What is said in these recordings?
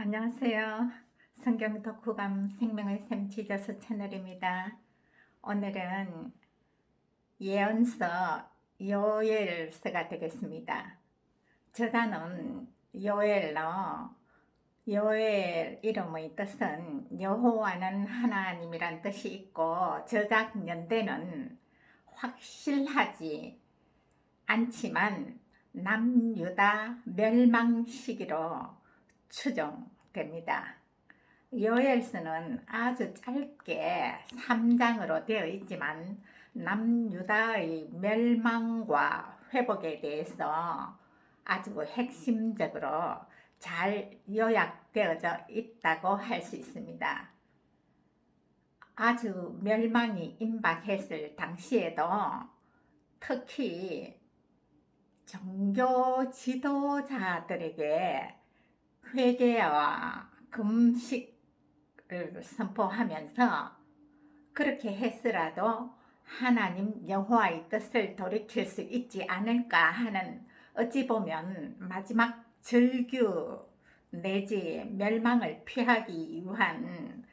안녕하세요. 성경 덕후감 생명의 샘 지저스 채널입니다. 오늘은 예언서 요엘서가 되겠습니다. 저자는 요엘로 요엘 이름의 뜻은 여호와는 하나님이란 뜻이 있고 저작 연대는 확실하지 않지만 남유다 멸망 시기로 추정됩니다. 요엘서는 아주 짧게 3장으로 되어 있지만 남유다의 멸망과 회복에 대해서 아주 핵심적으로 잘 요약되어져 있다고 할 수 있습니다. 아주 멸망이 임박했을 당시에도 특히 종교 지도자들에게 회개와 금식을 선포하면서 그렇게 했으라도 하나님 여호와의 뜻을 돌이킬 수 있지 않을까 하는 어찌 보면 마지막 절규 내지 멸망을 피하기 위한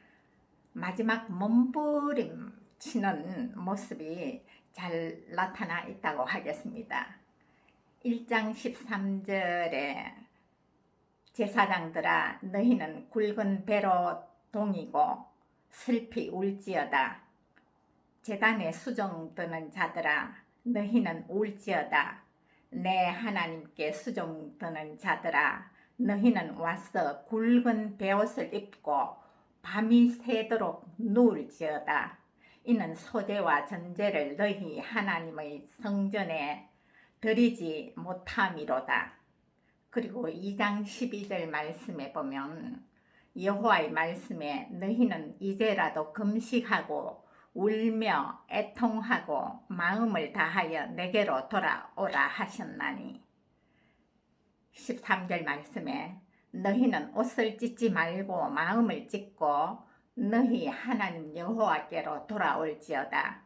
마지막 몸부림 치는 모습이 잘 나타나 있다고 하겠습니다. 1장 13절에 제사장들아 너희는 굵은 배로 동이고 슬피 울지어다. 재단에 수종 드는 자들아 너희는 울지어다. 내 하나님께 수종 드는 자들아 너희는 와서 굵은 베옷을 입고 밤이 새도록 누울지어다. 이는 소재와 전제를 너희 하나님의 성전에 드리지 못함이로다. 그리고 2장 12절 말씀에 보면 여호와의 말씀에 너희는 이제라도 금식하고 울며 애통하고 마음을 다하여 내게로 돌아오라 하셨나니 13절 말씀에 너희는 옷을 찢지 말고 마음을 찢고 너희 하나님 여호와께로 돌아올지어다.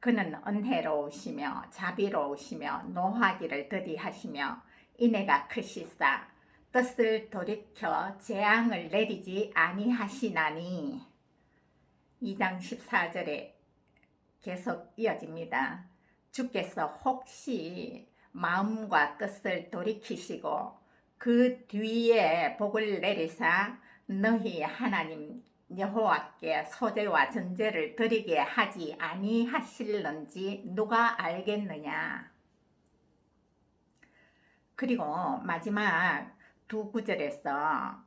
그는 은혜로우시며 자비로우시며 노하기를 더디하시며 인애가 크시사 뜻을 돌이켜 재앙을 내리지 아니하시나니 2장 14절에 계속 이어집니다. 주께서 혹시 마음과 뜻을 돌이키시고 그 뒤에 복을 내리사 너희 하나님 여호와께 소재와 전제를 드리게 하지 아니하실는지 누가 알겠느냐? 그리고 마지막 두 구절에서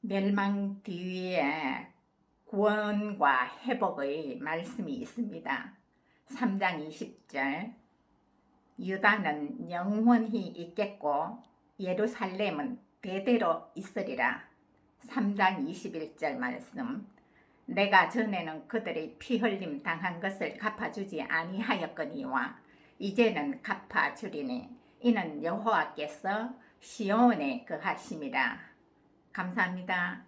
멸망 뒤에 구원과 회복의 말씀이 있습니다. 3장 20절 유다는 영원히 있겠고 예루살렘은 대대로 있으리라. 3장 21절 말씀 내가 전에는 그들의 피 흘림 당한 것을 갚아주지 아니하였거니와 이제는 갚아 주리니 이는 여호와께서 시온에 거하심이라 감사합니다.